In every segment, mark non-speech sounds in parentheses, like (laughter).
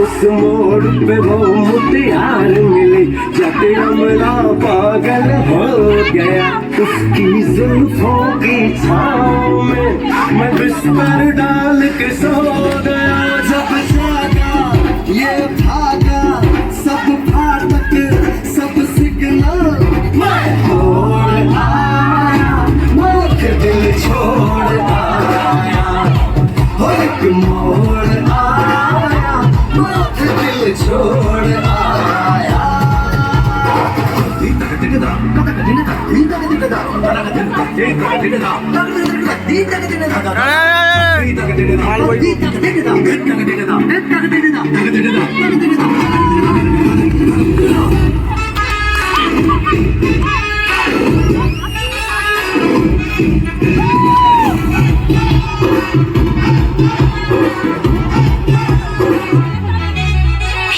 उस मोड़ पे वो मुतिहार मिले जाते रमला पागल हो गया उसकी जुल्फों की छाव में मैं बिस्तर डाल के सो गया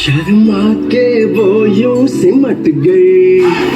शर्मा के वो यूं सिमट गई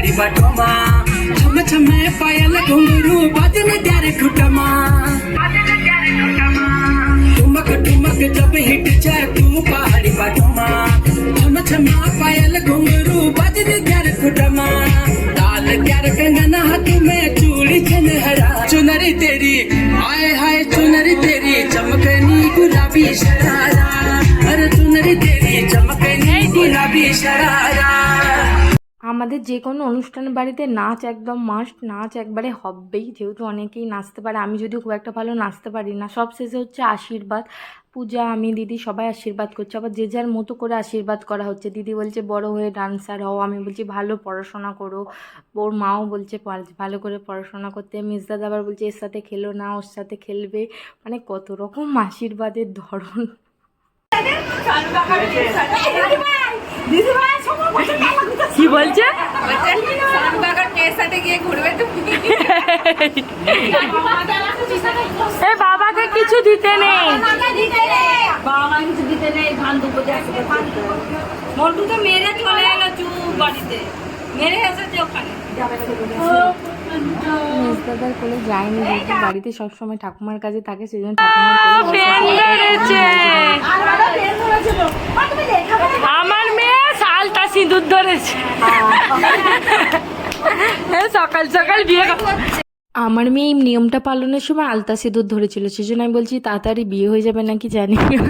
घड़ी बटोमा। छम छम पायल घुंगरू बजन त्यारे खुटमा ठुमक ठुमक जब हिट जाए तू पहाड़ी बटोमा। छम छम पायल घुंगरू बजन त्यारे खुटमा दाल त्यार कंगना हाथ में चूड़ी छन हरा चुनरी तेरी আমাদের যে কোনো অনুষ্ঠান বাড়িতে নাচ একদম মাস্ট নাচ একবারে হবেই। যেহেতু অনেকেই নাচতে পারে, আমি যদিও খুব একটা ভালো নাচতে পারি না। সব শেষে হচ্ছে আশীর্বাদ। পূজা, আমি, দিদি সবাই আশীর্বাদ করছে। আবার যে যার মতো করে আশীর্বাদ করা হচ্ছে। দিদি বলছে, বড় হয়ে ডান্সার হও। আমি বলছি, ভালো পড়াশোনা করো। ওর মাও বলছে ভালো করে পড়াশোনা করতে। মিসদাদ আবার বলছে, এর সাথে খেলো না, ওর সাথে খেলবে। মানে কত রকম আশীর্বাদের ধরন। কি বলছে? (laughs) এ বাবাকে কিছু দিতে নেই। মন্টু তো মেরে চলে এলো চুপ বাড়িতে। মেরে এসেছে ওখানে। মিসদাদার কোলে যায়নি যেহেতু বাড়িতে সবসময় ঠাকুমার কাছে থাকে সেজন্য ঠাকুমার কোলে বসে আমার মেয়ে সিঁদুর ধরেছে। সকাল সকাল বিয়ে আমার মেয়ে এই নিয়মটা পালনের সময় আলতা সিঁদুর ধরেছিল, সেজন্য আমি বলছি, তাড়াতাড়ি বিয়ে হয়ে যাবে নাকি জানি। না।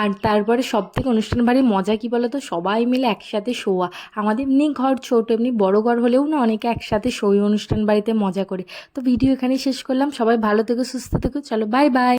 আর তারপরে সব থেকে অনুষ্ঠান বাড়ির মজা কী বলো তো সবাই মিলে একসাথে শোয়া। আমাদের এমনি ঘর ছোট, এমনি বড় ঘর হলেও না অনেকে একসাথে শোয় অনুষ্ঠান বাড়িতে মজা করে। তো ভিডিও এখানেই শেষ করলাম। সবাই ভালো থেকো, সুস্থ থেকো। চলো বাই বাই